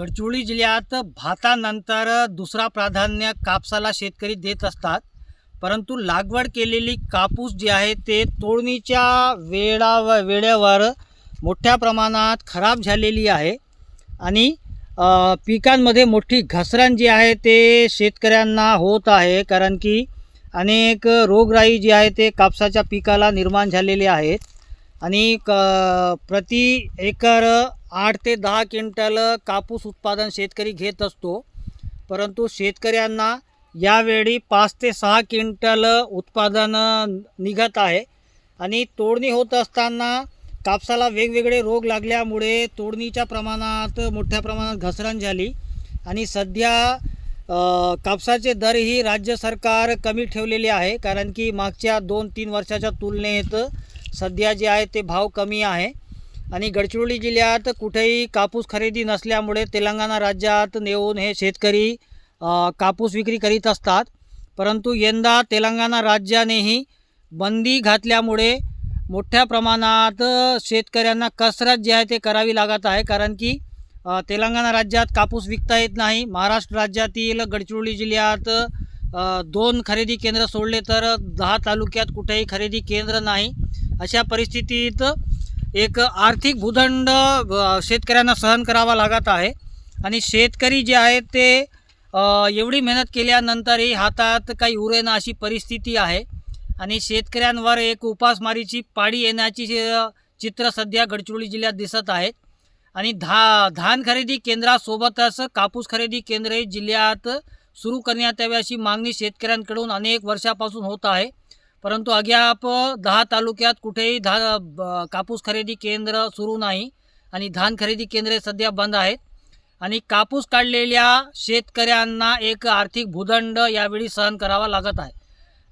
गडचिरोली जिल्ह्यात भातानंतर दुसरा प्राधान्य कापसाला शेतकरी देत असतात. परंतु लागवड केलेली कापूस जी आहे ते तोडणीच्या वेळा वेळेवर मोठ्या प्रमाणात खराब झालेली आहे. आणि पिकांमध्ये मोठी घसरण जी आहे ते शेतकऱ्यांना होत आहे. कारण की अनेक रोगराई जी आहे ते कापसाच्या पिकाला निर्माण झालेले आहेत. आणि क प्रति एकर आठ ते दहा क्विंटल कापूस उत्पादन शेतकरी घेत असतो. परंतु शेतकऱ्यांना यावेळी पाच ते सहा क्विंटल उत्पादन निघत आहे. आणि तोडणी होत असताना कापसाला वेगवेगळे रोग लागल्यामुळे तोडणीच्या प्रमाणात मोठ्या प्रमाणात घसरण झाली. आणि सध्या कापसाचे दरही राज्य सरकार कमी ठेवलेले आहे. कारण की मागच्या दोन तीन वर्षाच्या तुलनेत सध्या जे आहे ते भाव कमी आहे. आणि गडचिरोली जिल्ह्यात कुठेही कापूस खरेदी नसल्यामुळे तेलंगणा राज्यात नेऊन हे शेतकरी कापूस विक्री करीत असतात. परंतु यंदा तेलंगणा राज्यानेही बंदी घातल्यामुळे मोठ्या प्रमाणात शेतकऱ्यांना कसरत जी आहे ते करावी लागत आहे. कारण की तेलंगणा राज्यात कापूस विकता येत नाही. महाराष्ट्र राज्यातील गडचिरोली जिल्ह्यात दोन खरेदी केंद्र सोडले तर दहा तालुक्यात कुठेही खरेदी केंद्र नाही. अशा परिस्थितीत एक आर्थिक भूदंड शेतकऱ्यांना सहन करावा लागत आहे. आणि शेतकरी जे आहेत ते एवढी मेहनत केल्यानंतरही हातात काही उरेना अशी परिस्थिती आहे. आणि शेतकऱ्यांवर एक उपासमारीची पाळी येण्याची चित्र सध्या गडचिरोली जिल्ह्यात दिसत आहेत आणि धा धान खरेदी केंद्रासोबतच कापूस खरेदी केंद्रही जिल्ह्यात सुरू करण्यात यावी अशी मागणी शेतकऱ्यांकडून अनेक वर्षापासून होत आहे. परंतु अद्याप दहा तालुक्यात कुठेही धा ब- कापूस खरेदी केंद्र सुरू नाही आणि धान खरेदी केंद्रे सध्या बंद आहेत. आणि कापूस काढलेल्या शेतकऱ्यांना एक आर्थिक भूदंड यावेळी सहन करावा लागत आहे.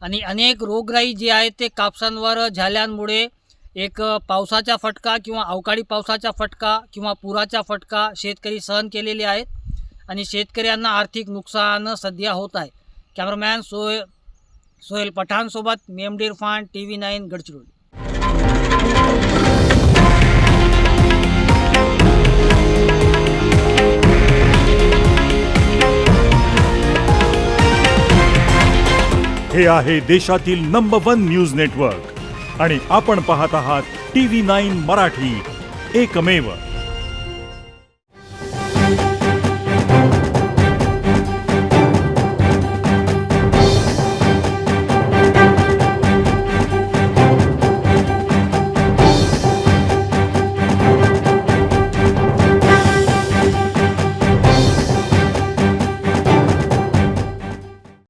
आणि अनेक रोगराई जी आहे ते कापसांवर झाल्यामुळे एक पावसाचा फटका किंवा अवकाळी पावसाचा फटका किंवा पुराचा फटका शेतकरी सहन केलेले आहेत. आणि शेतकऱ्यांना आर्थिक नुकसान सध्या होत आहे. कॅमेरामॅन सोय सोहेल पठाणसोबत मेमडी Irfan T V nine Gadchiroli. हे आहे देशातील नंबर वन न्यूज नेटवर्क आणि आपण पाहत आहात टी व्ही नाईन मराठी. एकमेव.